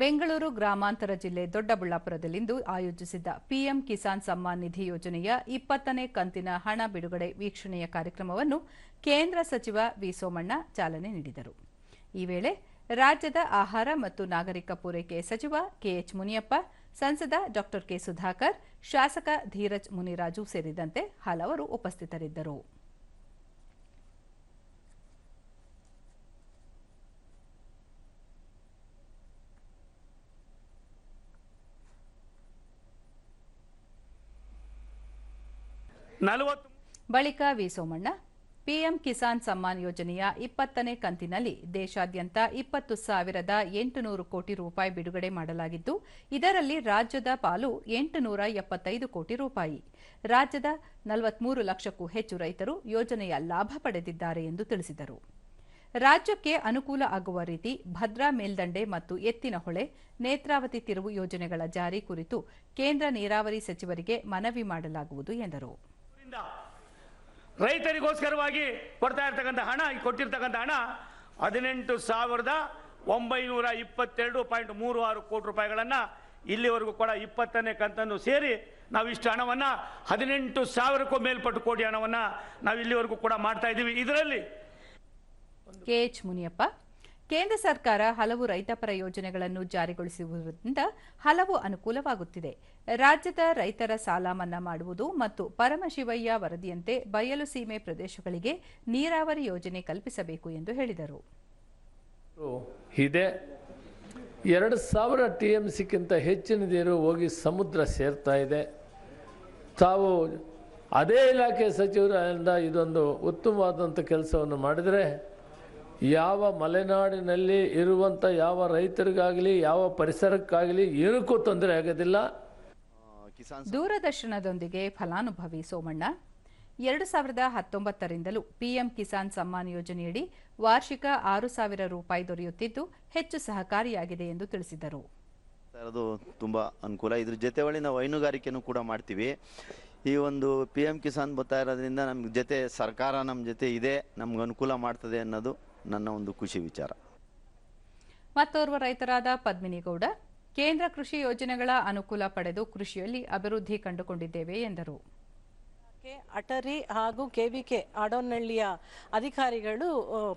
ಬೆಂಗಳೂರು ಗ್ರಾಮಾಂತರ ಜಿಲ್ಲೆ ದೊಡ್ಡಬಳ್ಳಾಪುರದಲ್ಲಿಂದು ಆಯೋಜಿಸಿದ್ದ ಪಿಎಂ ಕಿಸಾನ್ ಸಮ್ಮಾನ್ ನಿಧಿ ಯೋಜನೆಯ ಇಪ್ಪತ್ತನೇ ಕಂತಿನ ಹಣ ಬಿಡುಗಡೆ ವೀಕ್ಷಣೆಯ ಕಾರ್ಯಕ್ರಮವನ್ನು ಕೇಂದ್ರ ಸಚಿವ ವಿ ಸೋಮಣ್ಣ ಚಾಲನೆ ನೀಡಿದರು. ಈ ವೇಳೆ ರಾಜ್ಯದ ಆಹಾರ ಮತ್ತು ನಾಗರಿಕ ಪೂರೈಕೆ ಸಚಿವ ಕೆಎಚ್ ಮುನಿಯಪ್ಪ, ಸಂಸದ ಡಾ ಕೆ ಸುಧಾಕರ್, ಶಾಸಕ ಧೀರಜ್ ಮುನಿರಾಜು ಸೇರಿದಂತೆ ಹಲವರು ಉಪಸ್ಥಿತರಿದ್ದರು. ಬಳಿಕ ವಿ ಸೋಮಣ್ಣ ಪಿಎಂ ಕಿಸಾನ್ ಸಮ್ಮಾನ್ ಯೋಜನೆಯ ಇಪ್ಪತ್ತನೇ ಕಂತಿನಲ್ಲಿ ದೇಶಾದ್ಯಂತ ಇಪ್ಪತ್ತು ಸಾವಿರದ ಎಂಟುನೂರು ಕೋಟಿ ರೂಪಾಯಿ ಬಿಡುಗಡೆ ಮಾಡಲಾಗಿದ್ದು, ಇದರಲ್ಲಿ ರಾಜ್ಯದ ಪಾಲು ಎಂಟುನೂರ ಎಪ್ಪತ್ತೈದು ಕೋಟಿ ರೂಪಾಯಿ. ರಾಜ್ಯದ ನಲವತ್ಮೂರು ಲಕ್ಷಕ್ಕೂ ಹೆಚ್ಚು ರೈತರು ಯೋಜನೆಯ ಲಾಭ ಪಡೆದಿದ್ದಾರೆ ಎಂದು ತಿಳಿಸಿದರು. ರಾಜ್ಯಕ್ಕೆ ಅನುಕೂಲ ಆಗುವ ರೀತಿ ಭದ್ರಾ ಮೇಲ್ದಂಡೆ ಮತ್ತು ಎತ್ತಿನಹೊಳೆ ನೇತ್ರಾವತಿ ತಿರುವು ಯೋಜನೆಗಳ ಜಾರಿ ಕುರಿತು ಕೇಂದ್ರ ನೀರಾವರಿ ಸಚಿವರಿಗೆ ಮನವಿ ಮಾಡಲಾಗುವುದು ಎಂದರು. ರೈತರಿಗೋಸ್ಕರವಾಗಿ ಕೊಡ್ತಾ ಇರ್ತಕ್ಕಂಥ ಹಣ ಕೊಟ್ಟಿರ್ತಕ್ಕಂಥ ಹಣ ಹದಿನೆಂಟು ಸಾವಿರದ ಒಂಬೈನೂರ ಇಪ್ಪತ್ತೆರಡು ಪಾಯಿಂಟ್ ಮೂರು ಆರು ಕೋಟಿ ರೂಪಾಯಿಗಳನ್ನು ಇಲ್ಲಿವರೆಗೂ ಕೂಡ ಇಪ್ಪತ್ತನೇ ಕಂತನ್ನು ಸೇರಿ ನಾವು ಇಷ್ಟು ಹಣವನ್ನು ಹದಿನೆಂಟು ಸಾವಿರಕ್ಕೂ ಮೇಲ್ಪಟ್ಟು ಕೋಟಿ ಹಣವನ್ನು ನಾವು ಇಲ್ಲಿವರೆಗೂ ಕೂಡ ಮಾಡ್ತಾ ಇದ್ದೀವಿ. ಇದರಲ್ಲಿ ಕೆಎಚ್ ಮುನಿಯಪ್ಪ. ಕೇಂದ್ರ ಸರ್ಕಾರ ಹಲವು ರೈತಪರ ಯೋಜನೆಗಳನ್ನು ಜಾರಿಗೊಳಿಸಿರುವುದರಿಂದ ಹಲವು ಅನುಕೂಲವಾಗುತ್ತಿದೆ. ರಾಜ್ಯದ ರೈತರ ಸಾಲ ಮನ್ನಾ ಮಾಡುವುದು ಮತ್ತು ಪರಮಶಿವಯ್ಯ ವರದಿಯಂತೆ ಬಯಲು ಸೀಮೆ ಪ್ರದೇಶಗಳಿಗೆ ನೀರಾವರಿ ಯೋಜನೆ ಕಲ್ಪಿಸಬೇಕು ಎಂದು ಹೇಳಿದರು. ಇದೆ ಎರಡು ಸಾವಿರ ಟಿ ಎಂ ಸಿಕ್ಕಿಂತ ಹೆಚ್ಚಿನ ನೀರು ಹೋಗಿ ಸಮುದ್ರ ಸೇರ್ತಾ ಇದೆ. ತಾವು ಅದೇ ಇಲಾಖೆ ಸಚಿವರಿಂದ ಇದೊಂದು ಉತ್ತಮವಾದಂಥ ಕೆಲಸವನ್ನು ಮಾಡಿದರೆ ಯಾವ ಮಲೆನಾಡಿನಲ್ಲಿ ಇರುವಂಥ ಯಾವ ರೈತರಿಗಾಗಲಿ ಯಾವ ಪರಿಸರಕ್ಕಾಗಲಿ ಏನಕ್ಕೂ ತೊಂದರೆ ಆಗೋದಿಲ್ಲ. ಕಿಸಾನ್ ದೂರದರ್ಶನದೊಂದಿಗೆ ಫಲಾನುಭವಿ ಸೋಮಣ್ಣ. ಎರಡು ಸಾವಿರದ ಹತ್ತೊಂಬತ್ತರಿಂದಲೂ ಪಿಎಂ ಕಿಸಾನ್ ಸಮ್ಮಾನ್ ಯೋಜನೆಯಡಿ ವಾರ್ಷಿಕ ಆರು ಸಾವಿರ ರೂಪಾಯಿ ದೊರೆಯುತ್ತಿದ್ದು ಹೆಚ್ಚು ಸಹಕಾರಿಯಾಗಿದೆ ಎಂದು ತಿಳಿಸಿದರು. ಅದು ತುಂಬ ಅನುಕೂಲ. ಇದ್ರ ಜೊತೆವಳಿ ನಾವು ಹೈನುಗಾರಿಕೆನೂ ಕೂಡ ಮಾಡ್ತೀವಿ. ಈ ಒಂದು ಪಿ ಎಂ ಕಿಸಾನ್ ಬರ್ತಾ ಇರೋದ್ರಿಂದ ನಮ್ಮ ಜೊತೆ ಸರ್ಕಾರ ನಮ್ಮ ಜೊತೆ ಇದೆ ನಮ್ಗೆ ಅನುಕೂಲ ಮಾಡ್ತದೆ ಅನ್ನೋದು ನನ್ನ ಒಂದು ಖುಷಿ ವಿಚಾರ. ಮತ್ತೋರ್ವ ರೈತರಾದ ಪದ್ಮಿನಿ ಗೌಡ ಕೇಂದ್ರ ಕೃಷಿ ಯೋಜನೆಗಳ ಅನುಕೂಲ ಪಡೆದು ಕೃಷಿಯಲ್ಲಿ ಅಭಿವೃದ್ಧಿ ಕಂಡುಕೊಂಡಿದ್ದೇವೆ ಎಂದರು. ಕೆ ಅಟರಿ ಹಾಗೂ ಕೆವಿಕೆ ಆಡೋನಹಳ್ಳಿಯ ಅಧಿಕಾರಿಗಳು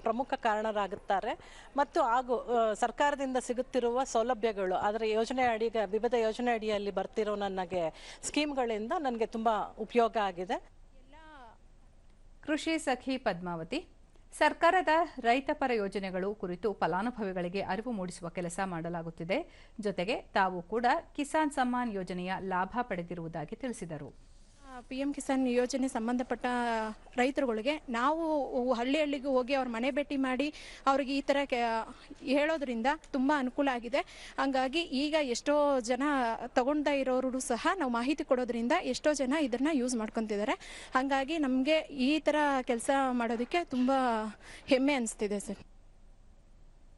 ಪ್ರಮುಖ ಕಾರಣರಾಗುತ್ತಾರೆ. ಮತ್ತು ಹಾಗೂ ಸರ್ಕಾರದಿಂದ ಸಿಗುತ್ತಿರುವ ಸೌಲಭ್ಯಗಳು ಅದರ ಯೋಜನೆ ಅಡಿ ವಿವಿಧ ಯೋಜನೆ ಅಡಿಯಲ್ಲಿ ಬರ್ತಿರೋ ನನಗೆ ಸ್ಕೀಮ್ಗಳಿಂದ ನನಗೆ ತುಂಬ ಉಪಯೋಗ ಆಗಿದೆ. ಕೃಷಿ ಸಖಿ ಪದ್ಮಾವತಿ ಸರ್ಕಾರದ ರೈತಪರ ಯೋಜನೆಗಳು ಕುರಿತು ಫಲಾನುಭವಿಗಳಿಗೆ ಅರಿವು ಮೂಡಿಸುವ ಕೆಲಸ ಮಾಡಲಾಗುತ್ತಿದೆ. ಜೊತೆಗೆ ತಾವು ಕೂಡ ಕಿಸಾನ್ ಸಮ್ಮಾನ್ ಯೋಜನೆಯ ಲಾಭ ಪಡೆದಿರುವುದಾಗಿ ತಿಳಿಸಿದರು. ಪಿ ಎಂ ಕಿಸಾನ್ ಯೋಜನೆ ಸಂಬಂಧಪಟ್ಟ ರೈತರುಗಳಿಗೆ ನಾವು ಹಳ್ಳಿ ಹಳ್ಳಿಗೂ ಹೋಗಿ ಅವ್ರ ಮನೆ ಭೇಟಿ ಮಾಡಿ ಅವ್ರಿಗೆ ಈ ಥರ ಹೇಳೋದ್ರಿಂದ ತುಂಬ ಅನುಕೂಲ ಆಗಿದೆ. ಹಂಗಾಗಿ ಈಗ ಎಷ್ಟೋ ಜನ ತಗೊಂಡ ಇರೋರು ಸಹ ನಾವು ಮಾಹಿತಿ ಕೊಡೋದ್ರಿಂದ ಎಷ್ಟೋ ಜನ ಇದನ್ನು ಯೂಸ್ ಮಾಡ್ಕೊತಿದ್ದಾರೆ. ಹಾಗಾಗಿ ನಮಗೆ ಈ ಥರ ಕೆಲಸ ಮಾಡೋದಕ್ಕೆ ತುಂಬ ಹೆಮ್ಮೆ ಅನಿಸ್ತಿದೆ ಸರ್.